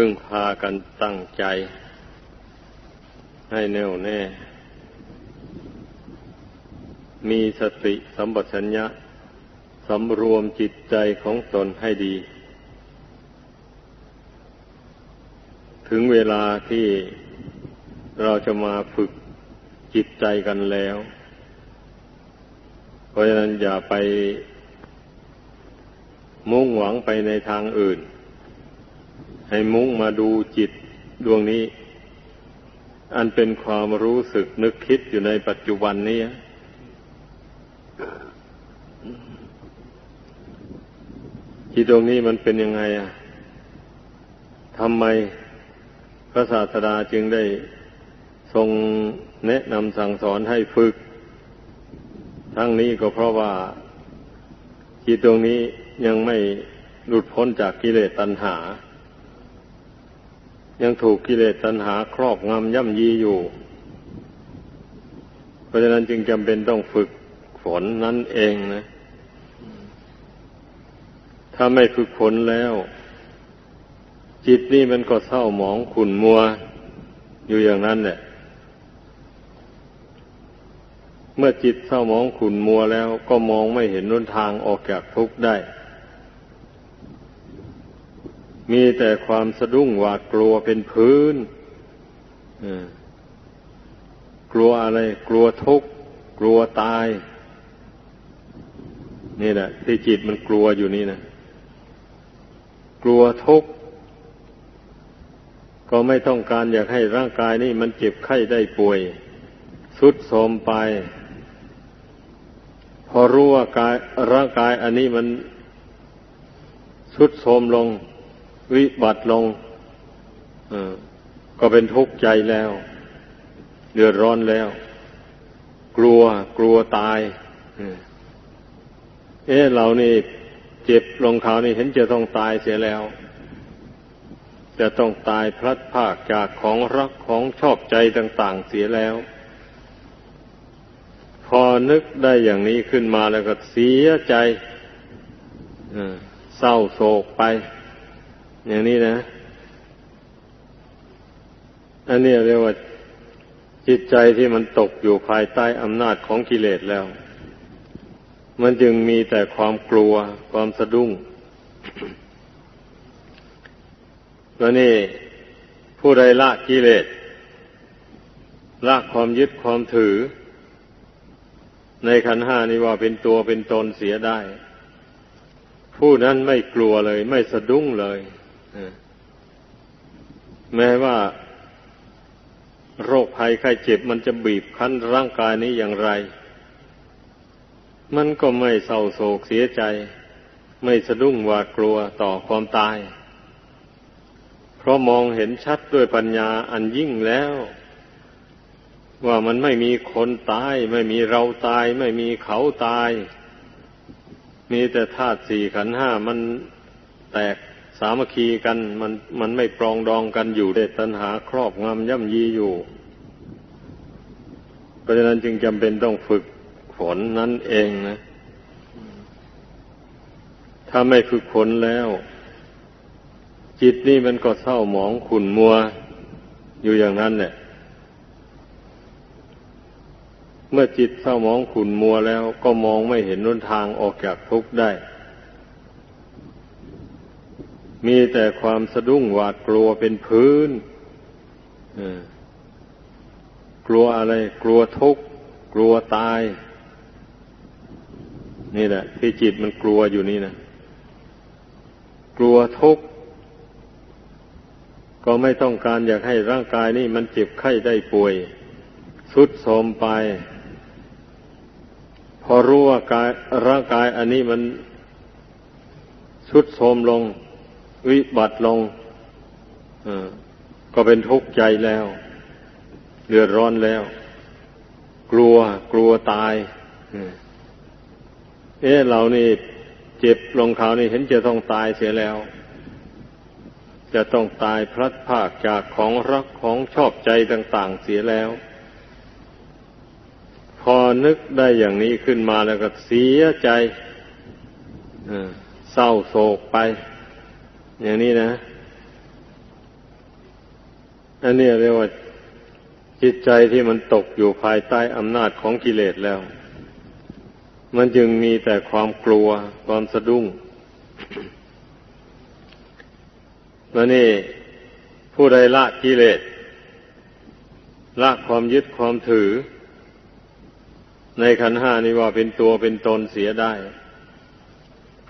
พึ่งพากันตั้งใจ ให้แน่วแน่ มีสติสัมปชัญญะสำรวมจิตใจของตนให้ดี ถึงเวลาที่เราจะมาฝึกจิตใจกันแล้ว เพราะฉะนั้นอย่าไปมุ่งหวังไปในทางอื่น ให้มุ่งมาดูจิตดวงนี้ อันเป็นความรู้สึกนึกคิดอยู่ในปัจจุบันนี้จิตดวงนี้มันเป็นยังไงอะทำไมพระศาสดาจึงได้ทรงแนะนำสั่งสอนให้ฝึก ทั้งนี้ก็เพราะว่าจิตดวงนี้ยังไม่หลุดพ้นจากกิเลสตัณหา ยังถูกกิเลสตัณหาครอบงำย่ำยีอยู่ เพราะฉะนั้นจึงจำเป็นต้องฝึกฝนนั่นเองนะ ถ้าไม่ฝึกฝนแล้ว จิตนี่มันก็เศร้าหมองขุ่นมัว อยู่อย่างนั้นแหละ เมื่อจิตเศร้าหมองขุ่นมัวแล้ว ก็มองไม่เห็นนุนทางออกจากทุกข์ได้ มีแต่ความสะดุ้งหวาดกลัวเป็นพื้นกลัวอะไร กลัวทุกข์ กลัวตาย นี่แหละที่จิตมันกลัวอยู่นี่นะกลัวทุกข์ ก็ไม่ต้องการอยากให้ร่างกายนี่มันเจ็บไข้ได้ป่วย สุดโทมไป พอรู้ว่ากายร่างกายอันนี้มันสุดโทมลง วิบัติลงก็เป็นทุกข์ใจแล้ว เดือดร้อนแล้ว กลัวกลัวตายเอ๊ะเรานี่เจ็บลงเขานี่เห็นจะต้องตายเสียแล้ว จะต้องตายพลัดพากจากของรักของชอบใจต่าง ๆ เสียแล้ว พอนึกได้อย่างนี้ขึ้นมาแล้วก็เสียใจเศร้าโศกไป อย่างนี้นะ อันนี้เรียกว่าจิตใจที่มันตกอยู่ภายใต้อำนาจของกิเลสแล้ว มันจึงมีแต่ความกลัวความสะดุ้งแล้วนี่ผู้ใดละกิเลสละความยึดความถือ ในขันห้านี้ว่าเป็นตัวเป็นตนเสียได้ ผู้นั้นไม่กลัวเลย ไม่สะดุ้งเลย แม้ว่า โรคภัยไข้เจ็บมันจะบีบคั้นร่างกายนี้อย่างไร มันก็ไม่เศร้าโศกเสียใจ ไม่สะดุ้งหวาดกลัวต่อความตาย เพราะมองเห็นชัดด้วยปัญญาอันยิ่งแล้วว่ามันไม่มีคนตาย ไม่มีเราตาย ไม่มีเขาตาย มีแต่ธาตุสี่ขันห้ามันแตก สามัคคีกันมันมันไม่ปรองดองกันอยู่เดตัณหาครอบงำย่ำยีอยู่ เพราะฉะนั้นจึงจำเป็นต้องฝึกฝนนั่นเองนะ ถ้าไม่ฝึกฝนแล้ว จิตนี่มันก็เศร้าหมองขุ่นมัว อยู่อย่างนั้นแหละเมื่อจิตเศร้าหมองขุ่นมัวแล้ว ก็มองไม่เห็นนุนทางออกจากทุกข์ได้ มีแต่ความสะดุ้งหวาดกลัวเป็นพื้นกลัวอะไร กลัวทุกข์ กลัวตาย นี่แหละ ที่จิตมันกลัวอยู่นี่นะกลัวทุกข์ ก็ไม่ต้องการอยากให้ร่างกายนี่มันเจ็บไข้ได้ป่วยสุดโทมไป พอรู้ว่ากายร่างกายอันนี้มันสุดโทมลง วิบัติลงก็เป็นทุกข์ใจแล้ว เดือดร้อนแล้ว กลัวกลัวตายเอ๊ะเรานี่เจ็บลงเขานี่เห็นจะต้องตายเสียแล้ว จะต้องตายพลัดพากจากของรักของชอบใจต่าง ๆ เสียแล้ว พอนึกได้อย่างนี้ขึ้นมาแล้วก็เสียใจเศร้าโศกไป อย่างนี้นะ อันนี้เรียกว่าจิตใจที่มันตกอยู่ภายใต้อำนาจของกิเลสแล้ว มันจึงมีแต่ความกลัวความสะดุ้งแล้วนี่ผู้ใดละกิเลสละความยึดความถือ ในขันห้านี้ว่าเป็นตัวเป็นตนเสียได้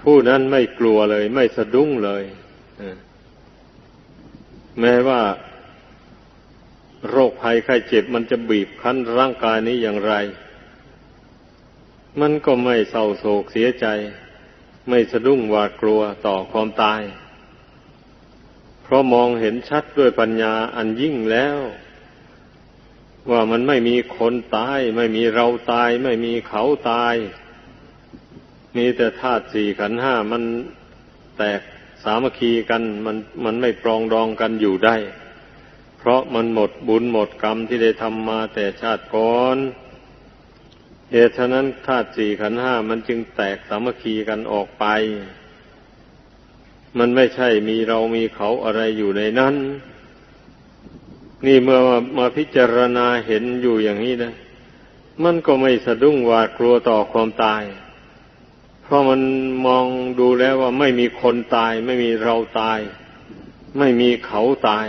ผู้นั้นไม่กลัวเลย ไม่สะดุ้งเลย แม้ว่าโรคภัยไข้เจ็บมันจะบีบคั้นร่างกายนี้อย่างไร มันก็ไม่เศร้าโศกเสียใจ ไม่สะดุ้งหวาดกลัวต่อความตาย เพราะมองเห็นชัดด้วยปัญญาอันยิ่งแล้ว ว่ามันไม่มีคนตาย ไม่มีเราตาย ไม่มีเขาตาย มีแต่ธาตุสี่ขันห้ามันแตกามัคคีกันมันมันไม่ปรองดองกันอยู่ได้ เพราะมันหมดบุญหมดกรรมที่ได้ทำมาแต่ชาติก่อนเหตุฉะนั้นธาตุสี่ขันห้ามันจึงแตกสามัคคีกันออกไป มันไม่ใช่มีเรามีเขาอะไรอยู่ในนั้น นี่เมื่อมามาพิจารณาเห็นอยู่อย่างนี้นะ มันก็ไม่สะดุ้งหวาดกลัวต่อความตาย เพราะมันมองดูแล้วว่าไม่มีคนตาย ไม่มีเราตาย ไม่มีเขาตาย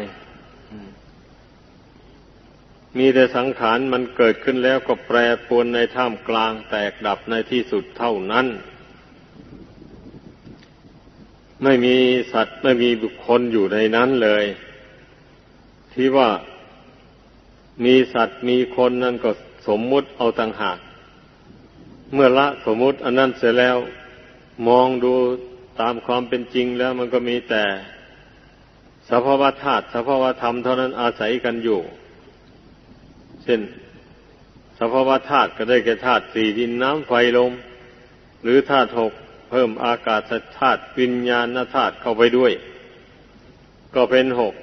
มีแต่สังขารมันเกิดขึ้นแล้วก็แปรปรวนในท่ามกลางแตกดับในที่สุดเท่านั้น ไม่มีสัตว์ไม่มีบุคคลอยู่ในนั้นเลย ที่ว่ามีสัตว์มีคนนั่นก็สมมุติเอาต่างหาก เมื่อละสมมุติอันนั้นเสร็จแล้ว มองดูตามความเป็นจริงแล้วมันก็มีแต่สภาวธาตุสภาวธรรมเท่านั้นอาศัยกันอยู่เช่นสภาวธาตุก็ได้แก่ธาตุสี่ดินน้ำไฟลม หรือธาตุหกเพิ่มอากาศธาตุวิญญาณธาตุเข้าไปด้วย ก็เป็นหก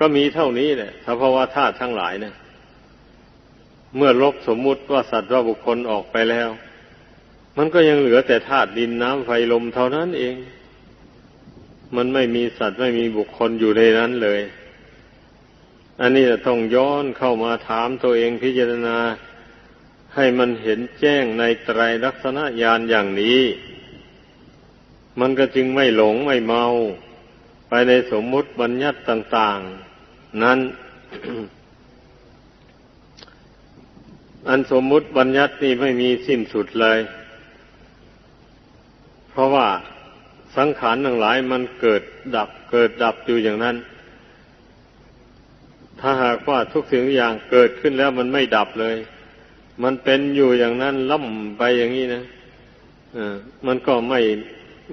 ก็มีเท่านี้แหละสภาวธาตุทั้งหลายเนะเมื่อลบสมมุติว่าสัตว์ว่าบุคคลออกไปแล้ว มันก็ยังเหลือแต่ธาตุดินน้ำไฟลมเท่านั้นเอง มันไม่มีสัตว์ไม่มีบุคคลอยู่ในนั้นเลย อันนี้จะต้องย้อนเข้ามาถามตัวเองพิจารณาให้มันเห็นแจ้งในไตรลักษณะญาณอย่างนี้ มันก็จึงไม่หลงไม่เมา ไปในสมมุติบัญญัติต่าง ๆ นั้น อันสมมุติบัญญัตินี่ไม่มีสิ้นสุดเลย เพราะว่าสังขารทั้งหลายมันเกิดดับเกิดดับอยู่อย่างนั้น ถ้าหากว่าทุกสิ่งอย่างเกิดขึ้นแล้วมันไม่ดับเลย มันเป็นอยู่อย่างนั้นล่ำไปอย่างนี้นะอ่ามันก็ไม่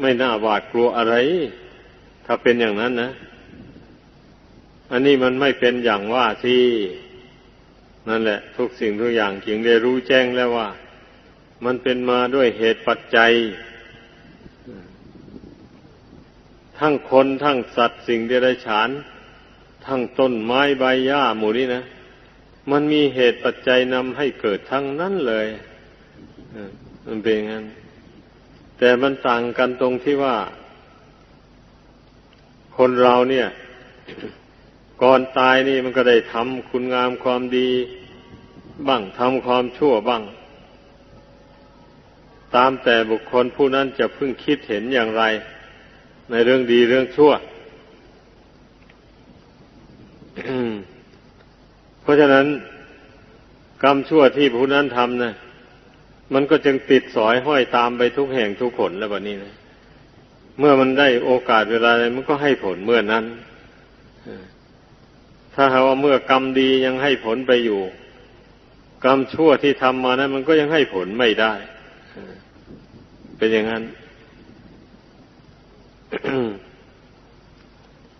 ไม่น่าหวาดกลัวอะไร ถ้าเป็นอย่างนั้นนะ อันนี้มันไม่เป็นอย่างว่าที่นั่นแหละ ทุกสิ่งทุกอย่างจึงได้รู้แจ้งแล้วว่า มันเป็นมาด้วยเหตุปัจจัย ทั้งคนทั้งสัตว์สิ่งเดรัจฉาน ทั้งต้นไม้ใบหญ้าหมู่นี้นะ มันมีเหตุปัจจัยนำให้เกิดทั้งนั้นเลยมันเป็นงั้น แต่มันต่างกันตรงที่ว่า คนเราเนี่ย ก่อนตายนี่มันก็ได้ทำคุณงามความดีบ้างทำความชั่วบ้าง ตามแต่บุคคลผู้นั้นจะพึ่งคิดเห็นอย่างไร ในเรื่องดีเรื่องชั่ว เพราะฉะนั้น กรรมชั่วที่ผู้นั้นทำนะมันก็จึงติดสอยห้อยตามไปทุกแห่งทุกผลแล้วแบบนี้นะเมื่อมันได้โอกาสเวลาอะไรมันก็ให้ผลเมื่อนั้นถ้าหากว่าเมื่อกรรมดียังให้ผลไปอยู่ กรรมชั่วที่ทำมานั้นมันก็ยังให้ผลไม่ได้ เป็นอย่างนั้น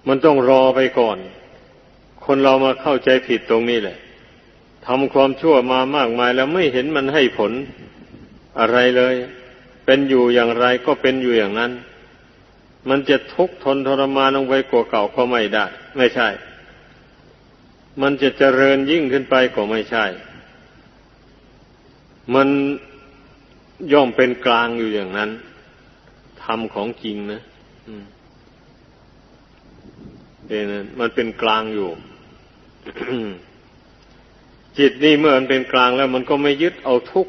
มันต้องรอไปก่อน คนเรามาเข้าใจผิดตรงนี้แหละทำความชั่วมามากมายแล้วไม่เห็นมันให้ผลอะไรเลย เป็นอยู่อย่างไรก็เป็นอยู่อย่างนั้น มันจะทุกข์ทนทรมานลงไปกว่าเก่าก็ไม่ได้ ไม่ใช่ มันจะเจริญยิ่งขึ้นไปก็ไม่ใช่ มันย่อมเป็นกลางอยู่อย่างนั้นทำของจริงนะ เป็นมันเป็นกลางอยู่ จิตนี่เมื่อมันเป็นกลางแล้ว มันก็ไม่ยึดเอาทุก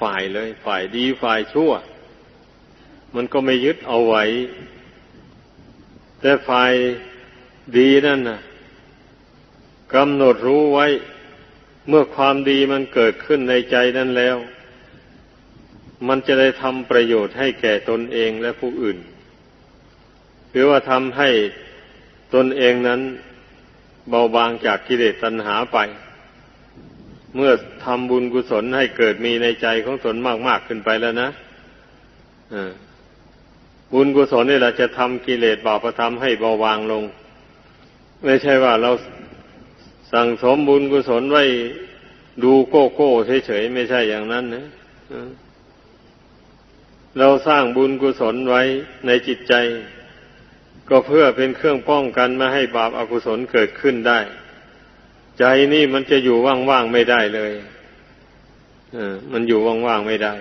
ฝ่ายเลย ฝ่ายดีฝ่ายชั่ว มันก็ไม่ยึดเอาไว้ แต่ฝ่ายดีนั่นน่ะกำหนดรู้ไว้ เมื่อความดีมันเกิดขึ้นในใจนั้นแล้ว มันจะได้ทำประโยชน์ให้แก่ตนเองและผู้อื่น หรือว่าทำให้ตนเองนั้นเบาบางจากกิเลสตัณหาไป เมื่อทำบุญกุศลให้เกิดมีในใจของตนมาก ๆ ขึ้นไปแล้วนะบุญกุศลนี่แหละจะทำกิเลสบาปธรรมให้เบาบางลง ไม่ใช่ว่าเราสั่งสมบุญกุศลไว้ดูโก้โก้เฉยๆไม่ใช่อย่างนั้นนะเราสร้างบุญกุศลไว้ในจิตใจ ก็เพื่อเป็นเครื่องป้องกันไม่ให้บาปอากุศลเกิดขึ้นได้ ใจนี่มันจะอยู่ว่างๆไม่ได้เลยอมันอยู่ว่างๆไม่ได้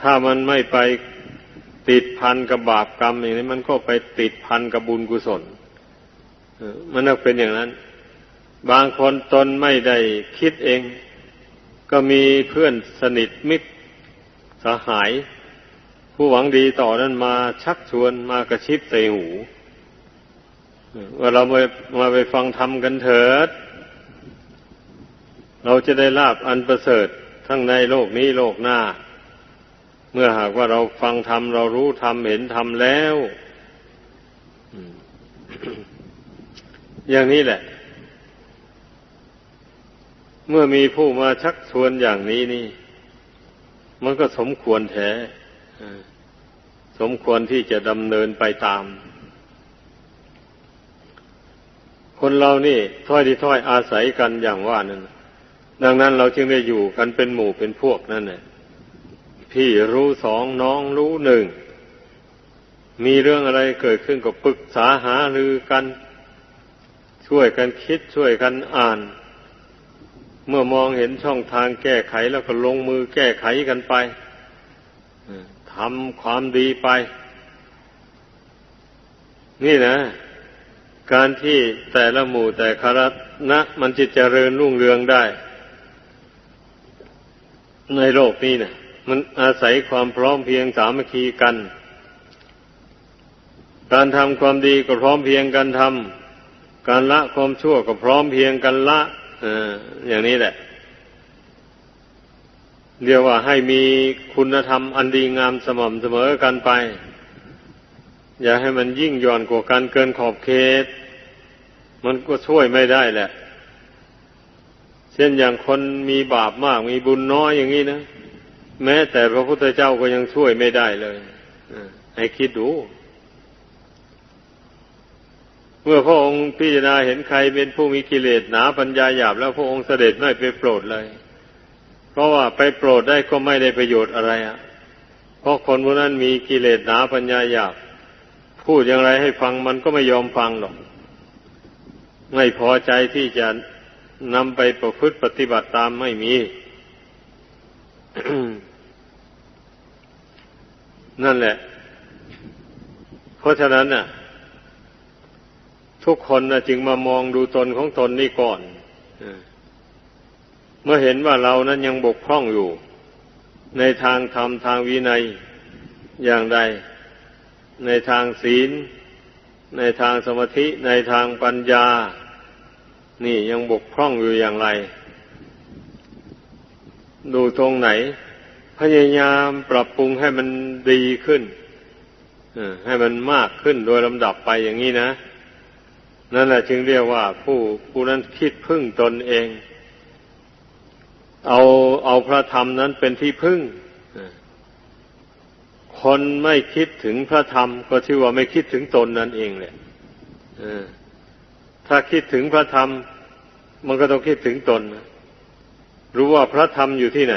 ถ้ามันไม่ไปติดพันกับบาปกรรมอย่างนี้มันก็ไปติดพันกับบุญกุศลมันต้องเป็นอย่างนั้น บางคนตนไม่ได้คิดเอง ก็มีเพื่อนสนิทมิตรสหาย ผู้หวังดีต่อนั้นมาชักชวนมากระชิบใส่หูว่าเรามามาไปฟังธรรมกันเถิด เราจะได้ลาบอันประเสริฐทั้งในโลกนี้โลกหน้า เมื่อหากว่าเราฟังธรรมเรารู้ธรรมเห็นธรรมแล้วอย่างนี้แหละ เมื่อมีผู้มาชักชวนอย่างนี้นี่ มันก็สมควรแท้ สมควรที่จะดำเนินไปตาม คนเรานี่ถ้อยที่ถ้อยอาศัยกันอย่างว่านั่นดังนั้นเราจึงได้อยู่กันเป็นหมู่เป็นพวกนั่นแหละพี่รู้สองน้องรู้หนึ่ง มีเรื่องอะไรเกิดขึ้นก็ปรึกษาหารือกัน ช่วยกันคิดช่วยกันอ่าน เมื่อมองเห็นช่องทางแก้ไขแล้วก็ลงมือแก้ไขกันไป ทำความดีไป นี่นะ การที่แต่ละหมู่แต่คณะนะมันจะเจริญรุ่งเรืองได้ ในโลกนี้นะมันอาศัยความพร้อมเพียงสามัคคีกัน การทำความดีก็พร้อมเพียงกันทำการละความชั่วก็พร้อมเพียงกันละอย่างนี้แหละ เรียกว่าให้มีคุณธรรมอันดีงามสม่ำเสมอกันไป อย่าให้มันยิ่งย่อนกว่ากันเกินขอบเขต มันก็ช่วยไม่ได้แหละ เช่นอย่างคนมีบาปมากมีบุญน้อยอย่างนี้นะ แม้แต่พระพุทธเจ้าก็ยังช่วยไม่ได้เลยให้คิดดู เมื่อพระองค์พิจารณาเห็นใครเป็นผู้มีกิเลสหนาปัญญาหยาบแล้วพระองค์เสด็จไม่ไปโปรดเลย เพราะว่าไปโปรดได้ก็ไม่ได้ประโยชน์อะไรอะ เพราะคนพวกนั้นมีกิเลสหนาปัญญาหยาบพูดอย่างไรให้ฟังมันก็ไม่ยอมฟังหรอก ไม่พอใจที่จะนำไปประพฤติปฏิบัติตามไม่มี นั่นแหละ เพราะฉะนั้นน่ะ ทุกคนนะจึงมามองดูตนของตนนี่ก่อน มื่อเห็นว่าเรานั้นยังบกพร่องอยู่ ในทางธรรมทางวินัยอย่างใด ในทางศีล ในทางสมาธิ ในทางปัญญา นี่ยังบกพร่องอยู่อย่างไร ดูตรงไหน พยายามปรับปรุงให้มันดีขึ้นให้มันมากขึ้นโดยลำดับไปอย่างนี้นะ นั่นแหละจึงเรียกว่าผู้ผู้นั้นคิดพึ่งตนเอง เอาเอาพระธรรมนั้นเป็นที่พึ่ง คนไม่คิดถึงพระธรรม ก็ชื่อว่าไม่คิดถึงตนนั่นเองแหละถ้าคิดถึงพระธรรม มันก็ต้องคิดถึงตน รู้ว่าพระธรรมอยู่ที่ไหน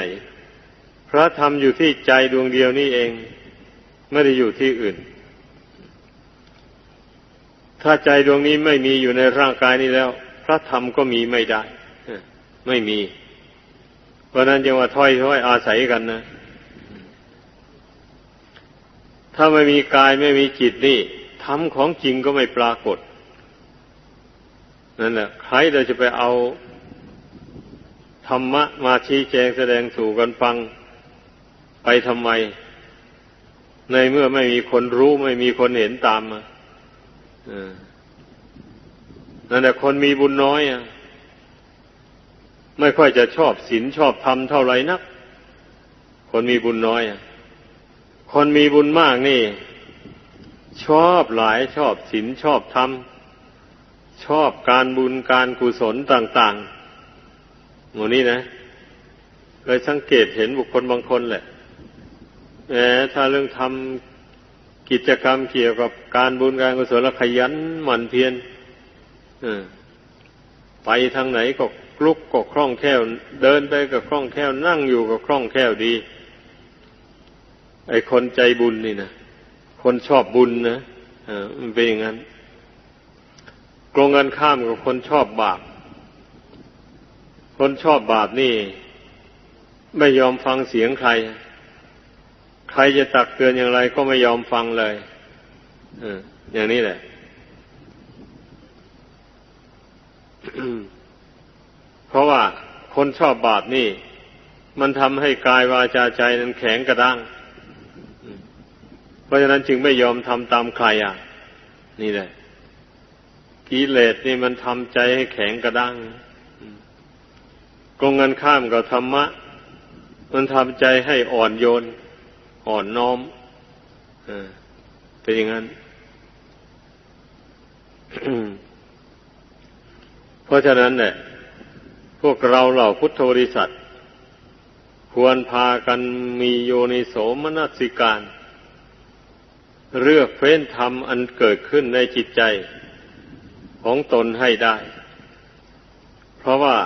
พระธรรมอยู่ที่ใจดวงเดียวนี่เอง ไม่ได้อยู่ที่อื่น ถ้าใจดวงนี้ไม่มีอยู่ในร่างกายนี้แล้ว พระธรรมก็มีไม่ได้ ไม่มี เพราะนั้นจึงว่าถ้อยถ้อยอาศัยกันนะ ถ้าไม่มีกายไม่มีจิตนี่ธรรมของจริงก็ไม่ปรากฏ นั่นแหละใครเราจะไปเอาธรรมะมาชี้แจงแสดงสู่กันฟังไปทำไม ในเมื่อไม่มีคนรู้ไม่มีคนเห็นตามมานั่นแหละคนมีบุญน้อยอะ ไม่ค่อยจะชอบศีลชอบธรรมเท่าไหร่นัก คนมีบุญน้อย คนมีบุญมากนี่ ชอบหลายชอบศีลชอบธรรม ชอบการบุญการกุศลต่างๆหมูนี้นะเคยสังเกตเห็นบุคคลบางคนแหละแหมถ้าเรื่องทำกิจกรรมเกี่ยวกับการบุญการกุศลขยันหมั่นเพียรไปทางไหนก็ ลุกก็คล่องแคล่ว เดินไปก็คล่องแคล่ว นั่งอยู่ก็คล่องแคล่วดี ไอคนใจบุญนี่นะคนชอบบุญนะเออมันเป็นอย่างนั้นกรงกันข้ามกับคนชอบบาป คนชอบบาปนี่ ไม่ยอมฟังเสียงใคร ใครจะตักเตือนอย่างไรก็ไม่ยอมฟังเลยอออย่างนี้แหละ เพราะว่าคนชอบบาปนี่ มันทำให้กายวาจาใจนั้นแข็งกระด้าง เพราะฉะนั้นจึงไม่ยอมทำตามใครอะ นี่แหละกิเลสนี่มันทำใจให้แข็งกระด้างกงกันข้ามกับธรรมะ มันทำใจให้อ่อนโยน อ่อนน้อมเออเป็นอย่างนั้น เพราะฉะนั้นเนี่ย พวกเราเหล่าพุทธบริษัท ควรพากันมีโยนิโสมนสิการ เลือกเฟ้นธรรมอันเกิดขึ้นในจิตใจของตนให้ได้ เพราะว่า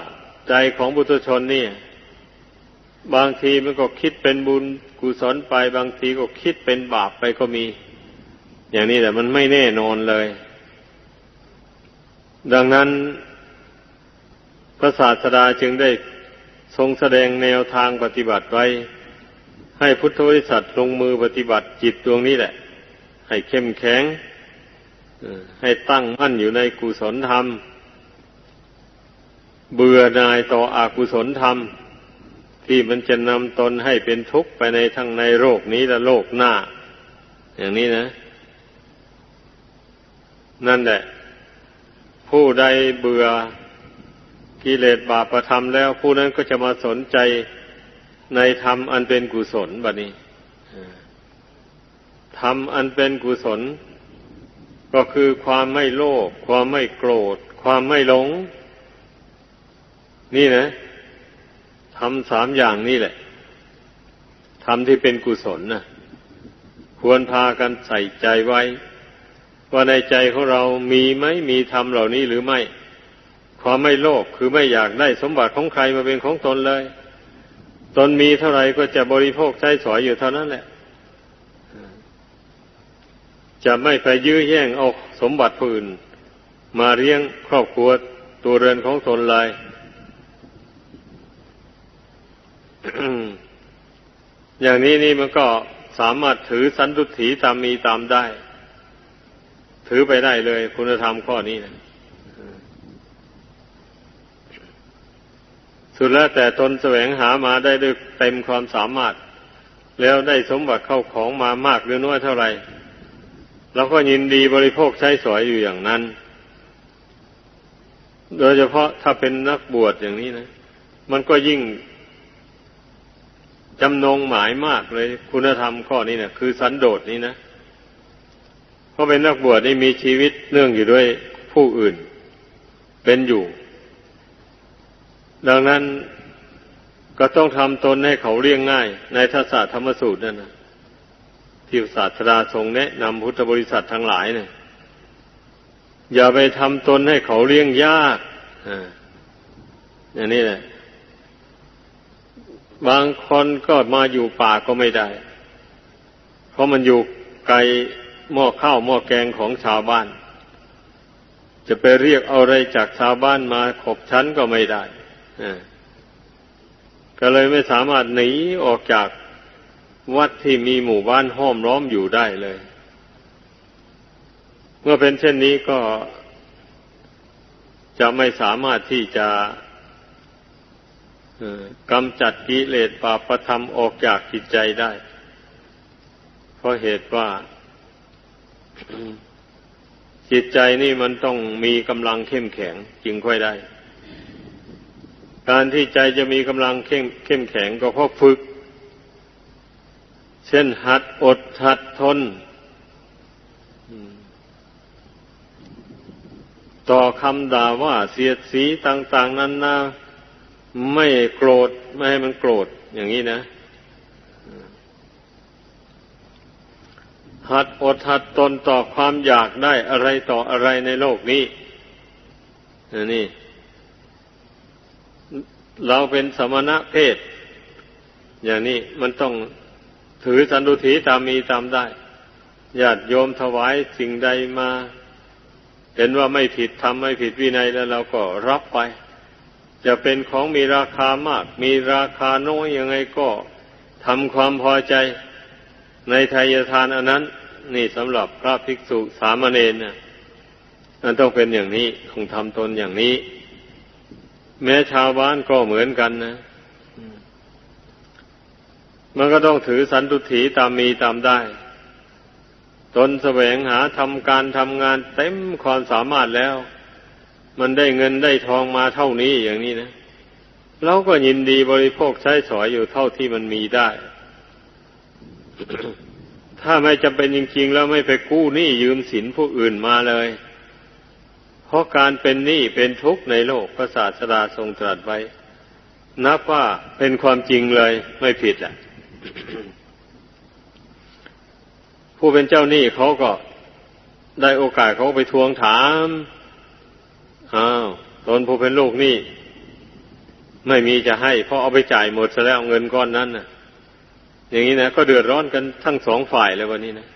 ใจของบุตรชนนี่บางทีมันก็คิดเป็นบุญกุศลไป บางทีก็คิดเป็นบาปไปก็มี อย่างนี้แต่มันไม่แน่นอนเลย ดังนั้น พระศาสดาจึงได้ทรงแสดงแนวทางปฏิบัติไว้ ให้พุทธบริษัทลงมือปฏิบัติจิตดวงนี้แหละ ให้เข้มแข็งให้ตั้งมั่นอยู่ในกุศลธรรม เบื่อหน่ายต่ออากุศลธรรม ที่มันจะนำตนให้เป็นทุกข์ไปในทั้งในโลกนี้และโลกหน้า อย่างนี้นะ นั่นแหละ ผู้ใดเบื่อ กิเลสบาปประธรรมแล้ว ผู้นั้นก็จะมาสนใจในธรรมอันเป็นกุศลบัดนี้ธรรมอันเป็นกุศล ก็คือความไม่โลภความไม่โกรธ ความไม่หลง นี่นะทำสามอย่างนี่แหละทำที่เป็นกุศลนะควรพากันใส่ใจไว้ ว่าในใจของเรามีไหมมีธรรมเหล่านี้หรือไม่ ความไม่โลภคือไม่อยากได้สมบัติของใครมาเป็นของตนเลย ตนมีเท่าไหร่ก็จะบริโภคใช้สอยอยู่เท่านั้นแหละ จะไม่ไปยื้อแย่งเอาสมบัติผู้อื่น มาเลี้ยงครอบครัวตัวเรือนของตนเลยอย่างนี้นี่มันก็สามารถถือสันตุถีตามมีตามได้ ถือไปได้เลยคุณธรรมข้อนี้นะ สุดแล้วแต่ตนแสวงหามาได้ด้วยเต็มความสามารถ แล้วได้สมบัติเข้าของมามากหรือน้อยเท่าไหร่เราก็ยินดีบริโภคใช้สอยอยู่อย่างนั้น โดยเฉพาะถ้าเป็นนักบวชอย่างนี้นะ มันก็ยิ่งจำนงหมายมากเลยคุณธรรมข้อนี้เนะคือสันโดษนี้นะเพราะเป็นนักบวชนี่มีชีวิตเนื่องอยู่ด้วยผู้อื่น เป็นอยู่ ดังนั้นก็ต้องทำตนให้เขาเรียงง่าย ในทัศธรรมสูตรนั่นนะที่ศาสดาทรงแนะนำพุทธบริษัททั้งหลายเนี่ยอย่าไปทำตนให้เขาเลี้ยงยากอย่างนี้แหละ บางคนก็มาอยู่ป่าก็ไม่ได้ เพราะมันอยู่ไกลหม้อข้าวหม้อแกงของชาวบ้าน จะไปเรียกเอาอะไรจากชาวบ้านมาขบชั้นก็ไม่ได้ ก็เลยไม่สามารถหนีออกจากวัดที่มีหมู่บ้านห้อมล้อมอยู่ได้เลย เมื่อเป็นเช่นนี้ก็จะไม่สามารถที่จะกำจัดกิเลสปาประธรรมออกจากจิตใจได้ เพราะเหตุว่า จิตใจนี่มันต้องมีกำลังเข้มแข็งจึงค่อยได้ การที่ใจจะมีกำลังเข้มเข้มแข็งก็เพราะฝึก เช่นหัดอดหัดทน ต่อคำด่าว่าเสียดสีต่าง ๆ นั้นนะไม่โกรธไม่ให้มันโกรธอย่างนี้นะหัดอดหัดตนต่อความอยากได้อะไรต่ออะไรในโลกนี้นี่ เราเป็นสมณะเพศ อย่างนี้มันต้องถือสันตุถีตามมีตามได้ญาติโยมถวายสิ่งใดมา เห็นว่าไม่ผิดทำไม่ผิดวินัยแล้วเราก็รับไป จะเป็นของมีราคามาก มีราคาน้อยยังไงก็ทำความพอใจในทายทานอันนั้น นี่สำหรับพระภิกษุสามเณรเนี่ยมันต้องเป็นอย่างนี้ต้องทำตนอย่างนี้ แม้ชาวบ้านก็เหมือนกันนะมันก็ต้องถือสันตุถีตามมีตามได้ ตนแสวงหาทำการทำงานเต็มความสามารถแล้ว มันได้เงินได้ทองมาเท่านี้อย่างนี้นะเราก็ยินดีบริโภคใช้สอยอยู่เท่าที่มันมีได้ ถ้าไม่จำเป็นจริงๆ แล้วไม่ไปกู้หนี้ยืมสินผู้อื่นมาเลย เพราะการเป็นหนี้เป็นทุกข์ในโลกพระศาสดาทรงตรัสไว้ นับว่าเป็นความจริงเลยไม่ผิดอะผู้เป็นเจ้าหนี้เขาก็ได้โอกาสเขาไปทวงถามอ้าวตนผู้เป็นลูกหนี้ไม่มีจะให้ เพราะเอาไปจ่ายหมดซะแล้วเงินก้อนนั้นน่ะอย่างนี้นะก็เดือดร้อนกันทั้งสองฝ่ายเลยวันนี้นะ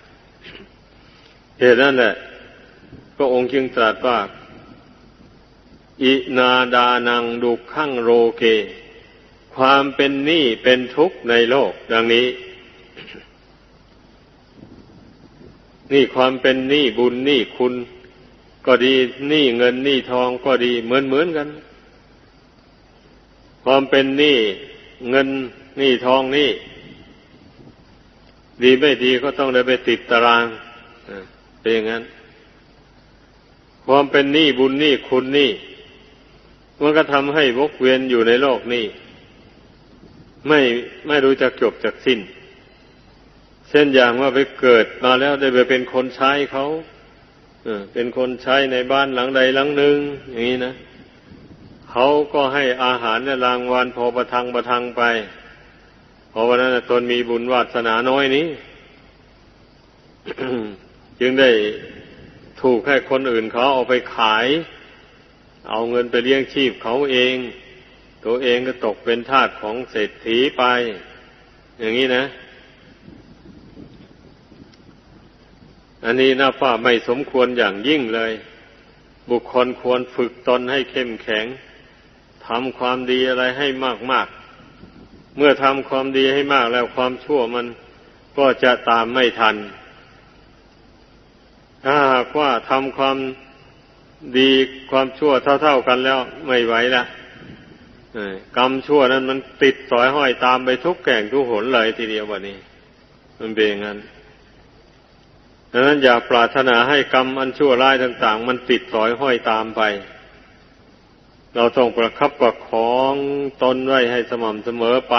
เหตุนั้นแหละ ก็องค์จึงตรัสว่า อินาดานังดุขังโรเก ความเป็นหนี้เป็นทุกข์ในโลก ดังนี้ นี่ความเป็นหนี้บุญหนี้คุณ ก็ดีหนี้เงินหนี้ทองก็ดีเหมือนเหมือนกัน ความเป็นหนี้เงินหนี้ทองนี้ดีไม่ดีก็ต้องได้ไปติดตารางเป็นอย่างนั้น ความเป็นหนี้บุญหนี้คุณหนี้ มันก็ทำให้วกเวียนอยู่ในโลกนี้ ไม่ไม่รู้จักจบจากสิ้น เช่นอย่างว่าไปเกิดมาแล้วได้ไปเป็นคนใช้เขาเป็นคนใช้ในบ้านหลังใดหลังหนึ่งอย่างนี้นะเขาก็ให้อาหารในรางวัลพอประทังประทังไปเพราะวันนั้นตนมีบุญวาสนาน้อยนี้ จึงได้ถูกให้คนอื่นเขาเอาไปขาย เอาเงินไปเลี้ยงชีพเขาเอง ตัวเองก็ตกเป็นทาสของเศรษฐีไป อย่างนี้นะ อันนี้น่าฝ่าไม่สมควรอย่างยิ่งเลย บุคคลควรฝึกตนให้เข้มแข็งทำความดีอะไรให้มาก ๆ เมื่อทำความดีให้มากแล้วความชั่วมันก็จะตามไม่ทัน ถ้าหากว่าทำความ ดีความชั่วเท่าๆกันแล้วไม่ไหวละกรรมชั่วนั้นมันติดสอยห้อยตามไปทุกแก่งทุกหนเลยทีเดียววันนี้ มันเป็นอย่างนั้นดังนั้นอย่าปรารถนาให้กรรมอันชั่วร้ายต่าง ๆ มันติดสอยห้อยตามไป เราต้องประคับประคองตนไว้ให้สม่ำเสมอไป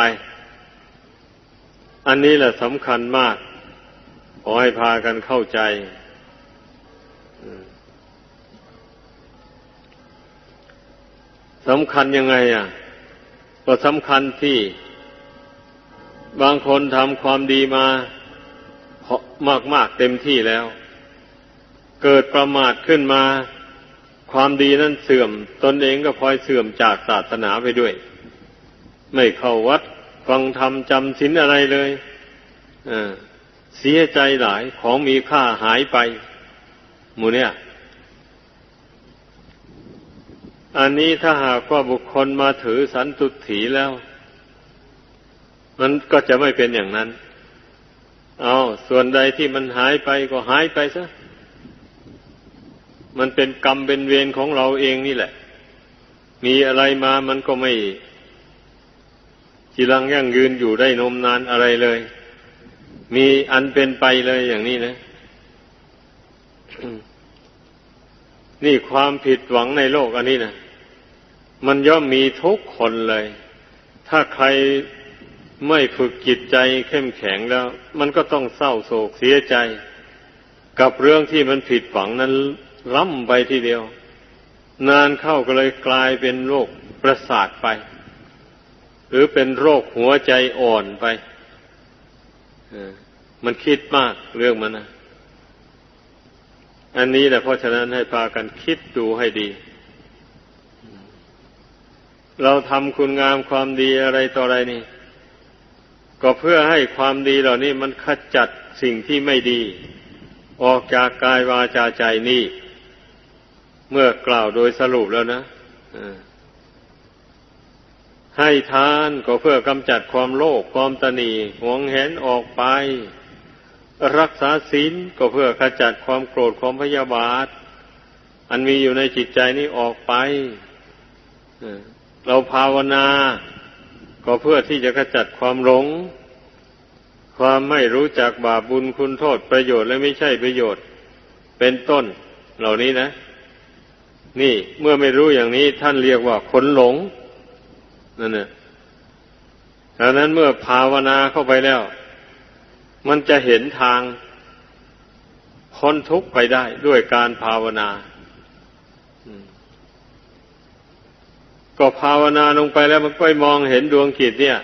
อันนี้แหละสำคัญมาก ขอให้พากันเข้าใจ สำคัญยังไงอะ ก็สำคัญที่ บางคนทำความดีมามากมากเต็มที่แล้ว เกิดประมาทขึ้นมา ความดีนั้นเสื่อม ตนเองก็พลอยเสื่อมจากศาสนาไปด้วย ไม่เข้าวัดฟังธรรมจำศีลอะไรเลยเสียใจหลายของมีค่าหายไปหมูเนี่ย อันนี้ถ้าหากว่าบุคคลมาถือสันตุถีแล้ว มันก็จะไม่เป็นอย่างนั้น เอาส่วนใดที่มันหายไปก็หายไปซะ มันเป็นกรรมเป็นเวรของเราเองนี่แหละ มีอะไรมามันก็ไม่จีรังยั่งยืนอยู่ได้นมนานอะไรเลย มีอันเป็นไปเลยอย่างนี้นะนี่ความผิดหวังในโลกอันนี้นะ มันย่อมมีทุกคนเลย ถ้าใครไม่ฝึกจิตใจเข้มแข็งแล้ว มันก็ต้องเศร้าโศกเสียใจ กับเรื่องที่มันผิดหวังนั้นล้ำไปทีเดียว นานเข้าก็เลยกลายเป็นโรคประสาทไป หรือเป็นโรคหัวใจอ่อนไปมันคิดมากเรื่องมันนะอันนี้แหละเพราะฉะนั้นให้พากันคิดดูให้ดี เราทำคุณงามความดีอะไรต่ออะไรนี่ ก็เพื่อให้ความดีเหล่านี้มันขจัดสิ่งที่ไม่ดี ออกจากกายวาจาใจนี่ เมื่อกล่าวโดยสรุปแล้วนะให้ทานก็เพื่อกำจัดความโลภความตนีหวงแหนออกไป รักษาศีลก็เพื่อขจัดความโกรธความพยาบาท อันมีอยู่ในจิตใจนี้ออกไป เราภาวนาก็เพื่อที่จะขจัดความหลง ความไม่รู้จักบาปบุญคุณโทษประโยชน์และไม่ใช่ประโยชน์ เป็นต้น เหล่านี้นะ นี่เมื่อไม่รู้อย่างนี้ท่านเรียกว่าคนหลงนั่นน่ะดังนั้นเมื่อภาวนาเข้าไปแล้ว มันจะเห็นทางพ้นทุกข์ไปได้ด้วยการภาวนา ก็ภาวนาลงไปแล้วมันก็มองเห็นดวงจิตเนี่ย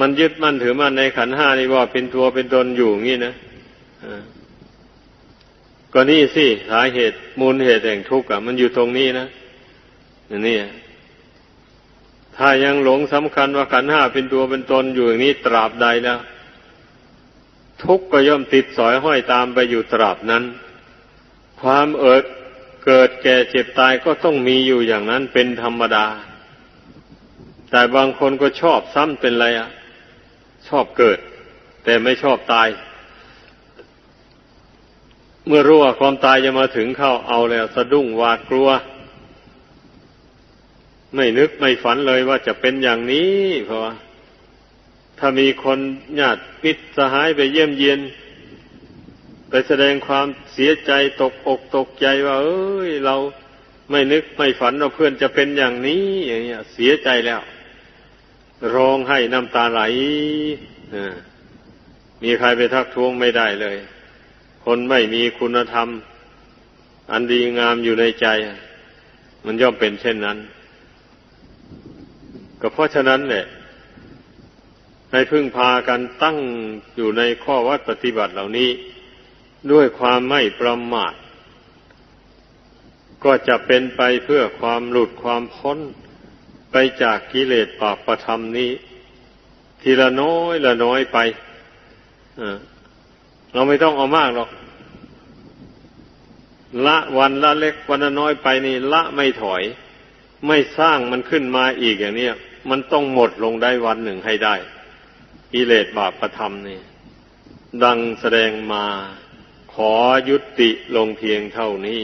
มันยึดมั่นถือมั่นในขันห้านี่ว่าเป็นตัวเป็นตนอยู่งี้นะก็นี่สิสาเหตุมูลเหตุแห่งทุกข์อะ มันอยู่ตรงนี้นะนี่ถ้ายังหลงสำคัญว่าขันห้าเป็นตัวเป็นตนอยู่อย่างนี้ตราบใดแล้วทุกข์ก็ย่อมติดสอยห้อยตามไปอยู่ตราบนั้น ความเอิด เกิดแก่เจ็บตายก็ต้องมีอยู่อย่างนั้นเป็นธรรมดา แต่บางคนก็ชอบซ้ำเป็นไรอะ ชอบเกิด แต่ไม่ชอบตาย เมื่อรู้ว่าความตายจะมาถึงเข้าเอาแล้ว สะดุ้งหวาดกลัว ไม่นึกไม่ฝันเลยว่าจะเป็นอย่างนี้เพราะถ้ามีคนญาติพิษสหายไปเยี่ยมเยียน ไปแสดงความเสียใจตกอกตกใจว่า เอ้ย เราไม่นึกไม่ฝันว่าเพื่อนจะเป็นอย่างนี้อย่างเงี้ย เสียใจแล้ว ร้องให้น้ำตาไหลมีใครไปทักท้วงไม่ได้เลย คนไม่มีคุณธรรม อันดีงามอยู่ในใจ มันย่อมเป็นเช่นนั้น ก็เพราะฉะนั้นเนี่ยให้พึ่งพากันตั้งอยู่ในข้อวัดปฏิบัติเหล่านี้ ด้วยความไม่ประมาท ก็จะเป็นไปเพื่อความหลุดความพ้นไปจากกิเลสปาปประธรรมนี้ ทีละน้อยละน้อยไปเราไม่ต้องเอามากหรอก ละวันละเล็กวันละน้อยไปนี่ ละไม่ถอย ไม่สร้างมันขึ้นมาอีกอย่างนี้มันต้องหมดลงได้วันหนึ่งให้ได้กิเลสบาปประธรรมนี่ ดังแสดงมา ขอยุติลงเพียงเท่านี้